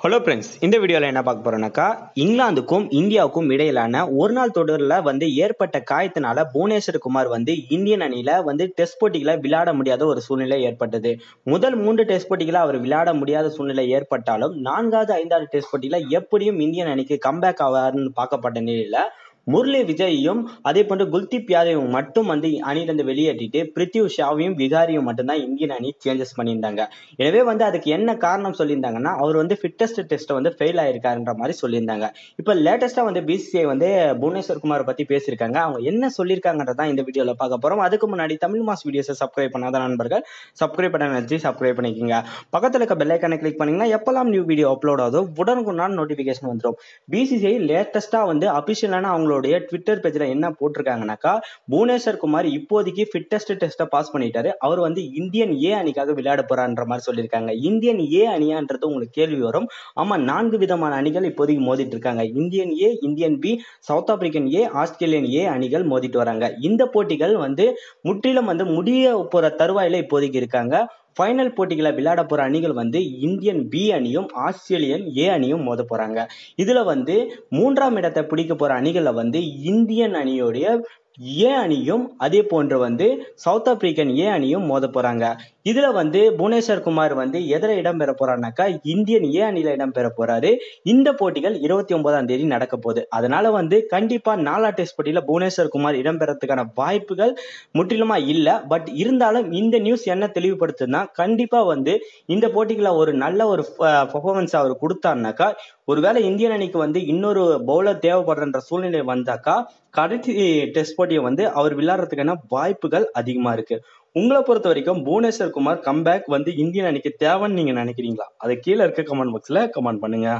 Hello friends இந்த வீடியோவில் என்ன பார்க்க போறோம்னாக்கா இங்கிலாந்துக்கும் இந்தியாவுக்கும் இடையிலான ஒரு நாள் தொடரில் வந்து ஏற்பட்ட காயத்தினால புவனேஸ்வர் குமார் வந்து இந்தியன் அணியில் வந்து டெஸ்ட் போட்டிகளை விளையாட முடியாத ஒரு சூழ்நிலை ஏற்பட்டது. முதல் மூன்று டெஸ்ட் போட்டிகளை அவர் விளையாட முடியாத சூழ்நிலை ஏற்பட்டாலும் நான்காவது ஐந்தாவது டெஸ்ட் போட்டியில் எப்படியும் இந்தியன் அணிக்கு கம்பேக் ஆவார்னு பார்க்கப்பட்ட நிலையில் முரளி விஜயையும் அதே போன்று குல்தீப் யாதவையும் மட்டும் வந்து அணியிலிருந்து வெளியேற்றிட்டு பிரித்யூ ஷாவையும் விகாரியும் மட்டும்தான் இந்தியன் அணி சேஞ்சஸ் பண்ணியிருந்தாங்க. எனவே வந்து அதுக்கு என்ன காரணம் சொல்லியிருந்தாங்கன்னா அவர் வந்து ஃபிட்டஸ்ட் டெஸ்ட்டை வந்து ஃபெயில் ஆயிருக்காருன்ற மாதிரி சொல்லியிருந்தாங்க. இப்போ லேட்டஸ்டா வந்து பிசிசிஐ வந்து புவனேஸ்வர் குமார் பத்தி பேசியிருக்காங்க. அவங்க என்ன சொல்லியிருக்காங்கன்றதான் இந்த வீடியோல பார்க்க போறோம். அதுக்கு முன்னாடி தமிழ் மாஸ் வீடியோஸை சப்ஸ்கிரைப் பண்ணாத நண்பர்கள் சப்ஸ்கிரைப் பண்ண நினைச்சு சப்ஸ்கிரைப் பண்ணிக்கோங்க. பக்கத்தில் இருக்க பெல் ஐக்கானை கிளிக் பண்ணீங்கன்னா எப்பெல்லாம் நியூ வீடியோ அப்லோட் ஆகுதோ உடனுக்குடன் நோட்டிபிகேஷன் வந்துடும் பிசிசிஐ லேட்டஸ்டா வந்து அபிஷியலான அவங்களோட அவங்களுடைய ட்விட்டர் பேஜ்ல என்ன போட்டிருக்காங்கனாக்கா புவனேஸ்வர் குமார் இப்போதைக்கு ஃபிட்டஸ்ட் டெஸ்ட்டை பாஸ் பண்ணிட்டாரு. அவர் வந்து இந்தியன் ஏ அணிக்காக விளையாட போறான்ற மாதிரி சொல்லியிருக்காங்க. இந்தியன் ஏ அணியான்றது உங்களுக்கு கேள்வி வரும். ஆமா நான்கு விதமான அணிகள் இப்போதைக்கு மோதிட்டு இருக்காங்க. Indian A Indian B South African A Australian A அணிகள் மோதிட்டு வராங்க. இந்த போட்டிகள் வந்து முற்றிலும் வந்து முடிய போற தருவாயில இப்போதைக்கு இருக்காங்க. ஃபைனல் போட்டிகளை விளையாட போற அணிகள் வந்து இந்தியன் பி அணியும் ஆஸ்திரேலியன் ஏ அணியும் மோத போறாங்க. இதுல வந்து மூன்றாம் இடத்தை பிடிக்க போற அணிகளை வந்து இந்தியன் அணியோடைய ஏ அணியும் அதே போன்று வந்து சவுத் ஆப்பிரிக்கன் ஏ அணியும் மோத போறாங்க. இதுல வந்து புவனேஸ்வர் குமார் வந்து எதிர இடம்பெற பெற இந்தியன் ஏ அணியில இடம்பெற போறாரு. இந்த போட்டிகள் இருபத்தி ஒன்பதாம் தேதி நடக்க போகுது. அதனால வந்து கண்டிப்பா நாலா டெஸ்ட் போட்டியில புவனேஸ்வர் குமார் இடம்பெறதுக்கான வாய்ப்புகள் முற்றிலுமா இல்ல. பட் இருந்தாலும் இந்த நியூஸ் என்ன தெளிவுபடுத்துனா கண்டிப்பா வந்து இந்த போட்டிகளை ஒரு நல்ல ஒரு பர்ஃபார்மன்ஸ் அவர் கொடுத்தாருனாக்கா ஒருவேளை இந்தியன் அணிக்கு வந்து இன்னொரு பவுலர் தேவைப்படுற சூழ்நிலை வந்தாக்கா கடைசி டெஸ்ட் போட்டியை வந்து அவர் விளையாடுறதுக்கான வாய்ப்புகள் அதிகமா இருக்கு. உங்களை பொறுத்த வரைக்கும் புவனேஸ்வர் குமார் கம்பேக் வந்து இந்தியன் அணிக்கு தேவைன்னு நீங்க நினைக்கிறீங்களா? அதை கீழே இருக்க கமெண்ட் பாக்ஸ்ல கமெண்ட் பண்ணுங்க.